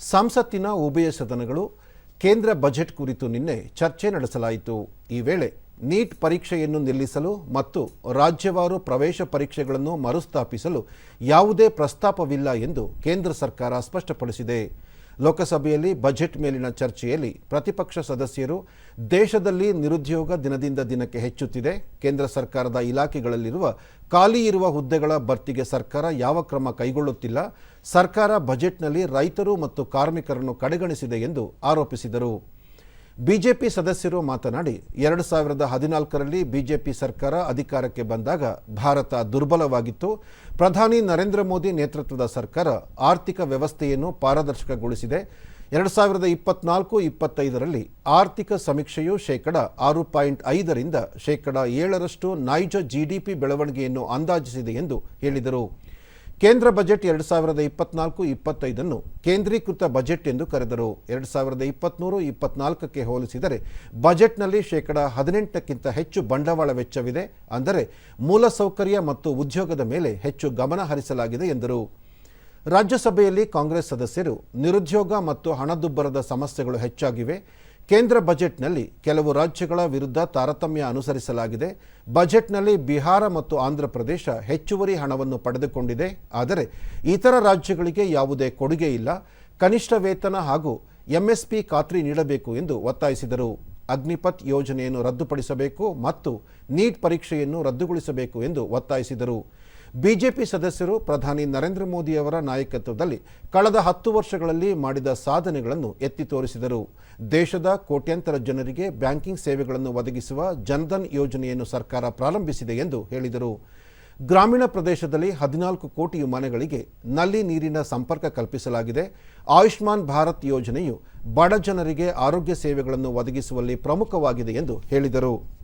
ಸಂಸತ್ತಿನ ಉಭಯ ಸದನಗಳು ಕೇಂದ್ರ ಬಜೆಟ್ ಕುರಿತು ನಿನ್ನೆ ಚರ್ಚೆ ನಡೆಸಲಾಯಿತು. ಈ ವೇಳೆ ನೀಟ್ ಪರೀಕ್ಷೆಯನ್ನು ನಿಲ್ಲಿಸಲು ಮತ್ತು ರಾಜ್ಯವಾರು ಪ್ರವೇಶ ಪರೀಕ್ಷೆಗಳನ್ನು ಮರುಸ್ಥಾಪಿಸಲು ಯಾವುದೇ ಪ್ರಸ್ತಾಪವಿಲ್ಲ ಎಂದು ಕೇಂದ್ರ ಸರ್ಕಾರ ಸ್ಪಷ್ಟಪಡಿಸಿದೆ. ಲೋಕಸಭೆಯಲ್ಲಿ ಬಜೆಟ್ ಮೇಲಿನ ಚರ್ಚೆಯಲ್ಲಿ ಪ್ರತಿಪಕ್ಷ ಸದಸ್ಯರು ದೇಶದಲ್ಲಿ ನಿರುದ್ಯೋಗ ದಿನದಿಂದ ದಿನಕ್ಕೆ ಹೆಚ್ಚುತ್ತಿದೆ. ಕೇಂದ್ರ ಸರ್ಕಾರದ ಇಲಾಖೆಗಳಲ್ಲಿರುವ ಖಾಲಿ ಇರುವ ಹುದ್ದೆಗಳ ಭರ್ತಿಗೆ ಸರ್ಕಾರ ಯಾವ ಕ್ರಮ ಕೈಗೊಳ್ಳುತ್ತಿಲ್ಲ. ಸರ್ಕಾರ ಬಜೆಟ್ನಲ್ಲಿ ರೈತರು ಮತ್ತು ಕಾರ್ಮಿಕರನ್ನು ಕಡೆಗಣಿಸಿದೆ ಎಂದು ಆರೋಪಿಸಿದರು. ಬಿಜೆಪಿ ಸದಸ್ಯರು ಮಾತನಾಡಿ, ಎರಡು ಸಾವಿರದ ಹದಿನಾಲ್ಕರಲ್ಲಿ ಬಿಜೆಪಿ ಸರ್ಕಾರ ಅಧಿಕಾರಕ್ಕೆ ಬಂದಾಗ ಭಾರತ ದುರ್ಬಲವಾಗಿತ್ತು. ಪ್ರಧಾನಿ ನರೇಂದ್ರ ಮೋದಿ ನೇತೃತ್ವದ ಸರ್ಕಾರ ಆರ್ಥಿಕ ವ್ಯವಸ್ಥೆಯನ್ನು ಪಾರದರ್ಶಕಗೊಳಿಸಿದೆ. ಎರಡು ಸಾವಿರದ ಇಪ್ಪತ್ನಾಲ್ಕು ಇಪ್ಪತ್ತೈದರಲ್ಲಿ ಆರ್ಥಿಕ ಸಮೀಕ್ಷೆಯು ಶೇಕಡ ಆರು ಪಾಯಿಂಟ್ ಐದರಿಂದ ಶೇಕಡ ಏಳರಷ್ಟು ನೈಜ ಜಿಡಿಪಿ ಬೆಳವಣಿಗೆಯನ್ನು ಅಂದಾಜಿಸಿದೆ ಎಂದು ಹೇಳಿದರು. ಕೇಂದ್ರ ಬಜೆಟ್ ಎರಡು ಸಾವಿರದ ಇಪ್ಪತ್ನಾಲ್ಕು, ಇಪ್ಪತ್ತೈದನ್ನು ಕೇಂದ್ರೀಕೃತ ಬಜೆಟ್ ಎಂದು ಕರೆದರು. ಎರಡು ಸಾವಿರದ ಇಪ್ಪತ್ತ್ಮೂರು ಇಪ್ಪತ್ನಾಲ್ಕಕ್ಕೆ ಹೋಲಿಸಿದರೆ ಬಜೆಟ್ನಲ್ಲಿ ಶೇಕಡ ಹದಿನೆಂಟಕ್ಕಿಂತ ಹೆಚ್ಚು ಬಂಡವಾಳ ವೆಚ್ಚವಿದೆ ಅಂದರೆ ಮೂಲಸೌಕರ್ಯ ಮತ್ತು ಉದ್ಯೋಗದ ಮೇಲೆ ಹೆಚ್ಚು ಗಮನ ಹರಿಸಲಾಗಿದೆ ಎಂದರು. ರಾಜ್ಯಸಭೆಯಲ್ಲಿ ಕಾಂಗ್ರೆಸ್ ಸದಸ್ಯರು ನಿರುದ್ಯೋಗ ಮತ್ತು ಹಣದುಬ್ಬರದ ಸಮಸ್ಯೆಗಳು ಹೆಚ್ಚಾಗಿವೆ. ಕೇಂದ್ರ ಬಜೆಟ್ನಲ್ಲಿ ಕೆಲವು ರಾಜ್ಯಗಳ ವಿರುದ್ಧ ತಾರತಮ್ಯ ಅನುಸರಿಸಲಾಗಿದೆ. ಬಜೆಟ್ನಲ್ಲಿ ಬಿಹಾರ ಮತ್ತು ಆಂಧ್ರ ಪ್ರದೇಶ ಹೆಚ್ಚುವರಿ ಹಣವನ್ನು ಪಡೆದುಕೊಂಡಿದೆ. ಆದರೆ ಇತರ ರಾಜ್ಯಗಳಿಗೆ ಯಾವುದೇ ಕೊಡುಗೆ ಇಲ್ಲ. ಕನಿಷ್ಠ ವೇತನ ಹಾಗೂ ಎಂಎಸ್ಪಿ ಖಾತ್ರಿ ನೀಡಬೇಕು ಎಂದು ಒತ್ತಾಯಿಸಿದರು. ಅಗ್ನಿಪಥ್ ಯೋಜನೆಯನ್ನು ರದ್ದುಪಡಿಸಬೇಕು ಮತ್ತು ನೀಟ್ ಪರೀಕ್ಷೆಯನ್ನು ರದ್ದುಗೊಳಿಸಬೇಕು ಎಂದು ಒತ್ತಾಯಿಸಿದರು. ಬಿಜೆಪಿ ಸದಸ್ಯರು ಪ್ರಧಾನಿ ನರೇಂದ್ರ ಮೋದಿಯವರ ನಾಯಕತ್ವದಲ್ಲಿ ಕಳೆದ ಹತ್ತು ವರ್ಷಗಳಲ್ಲಿ ಮಾಡಿದ ಸಾಧನೆಗಳನ್ನು ಎತ್ತಿ ತೋರಿಸಿದರು. ದೇಶದ ಕೋಟ್ಯಂತರ ಜನರಿಗೆ ಬ್ಯಾಂಕಿಂಗ್ ಸೇವೆಗಳನ್ನು ಒದಗಿಸುವ ಜನಧನ್ ಯೋಜನೆಯನ್ನು ಸರ್ಕಾರ ಪ್ರಾರಂಭಿಸಿದೆ ಎಂದು ಹೇಳಿದರು. ಗ್ರಾಮೀಣ ಪ್ರದೇಶದಲ್ಲಿ ಹದಿನಾಲ್ಕು ಕೋಟಿ ಮನೆಗಳಿಗೆ ನಲ್ಲಿ ನೀರಿನ ಸಂಪರ್ಕ ಕಲ್ಪಿಸಲಾಗಿದೆ. ಆಯುಷ್ಮಾನ್ ಭಾರತ್ ಯೋಜನೆಯು ಬಡ ಜನರಿಗೆ ಆರೋಗ್ಯ ಸೇವೆಗಳನ್ನು ಒದಗಿಸುವಲ್ಲಿ ಪ್ರಮುಖವಾಗಿದೆ ಎಂದು ಹೇಳಿದರು.